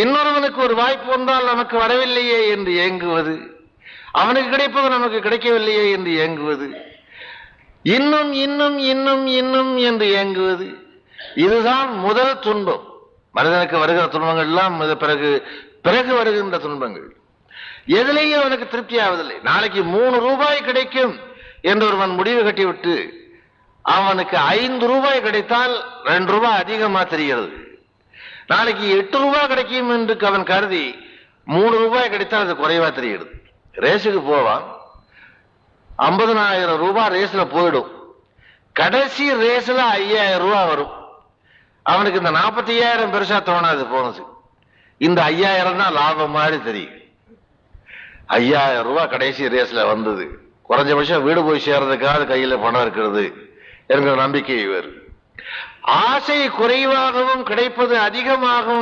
இன்னொருவனுக்கு ஒரு வாய்ப்பு வந்தால் நமக்கு வரவில்லையே என்று ஏங்குவது அவனுக்கு கிடைப்பது நமக்கு கிடைக்கவில்லையே என்று ஏங்குவது இன்னும் இன்னும் இன்னும் இன்னும் என்று ஏங்குவது இதுதான் முதல் துன்பம். மனிதனுக்கு வருகிற துன்பங்கள் எல்லாம் பிறகு பிறகு வருகின்ற துன்பங்கள். எதிலேயும் அவனுக்கு திருப்தி ஆவதில்லை. நாளைக்கு மூணு ரூபாய் கிடைக்கும் என்று ஒருவன் முடிவு கட்டிவிட்டு அவனுக்கு ஐந்து ரூபாய் கிடைத்தால் ரெண்டு ரூபாய் அதிகமாக தெரிகிறது. நாளைக்கு எட்டு ரூபாய் கிடைக்கும் என்று அவன் கருதி மூணு ரூபாய் கிடைத்தால் அது குறைவா தெரியுது ரேஸுக்கு போவான் ஐம்பதனாயிரம் ரூபாய் ரேஸ்ல போயிடும். கடைசி ரேஸ்ல ஐயாயிரம் ரூபாய் வரும். அவனுக்கு இந்த நாற்பத்தி ஐயாயிரம் பெருசா தோணாது போனது. இந்த ஐயாயிரம் தான் லாபம் மாதிரி தெரியும். ஐயாயிரம் ரூபாய் கடைசி ரேஸ்ல வந்தது. குறைஞ்சபட்சம் வீடு போய் சேர்றதுக்காக கையில பணம் இருக்கிறது என்கிற நம்பிக்கை வரும் ஆசை குறைவாகவும் கிடைப்பது அதிகமாகவும்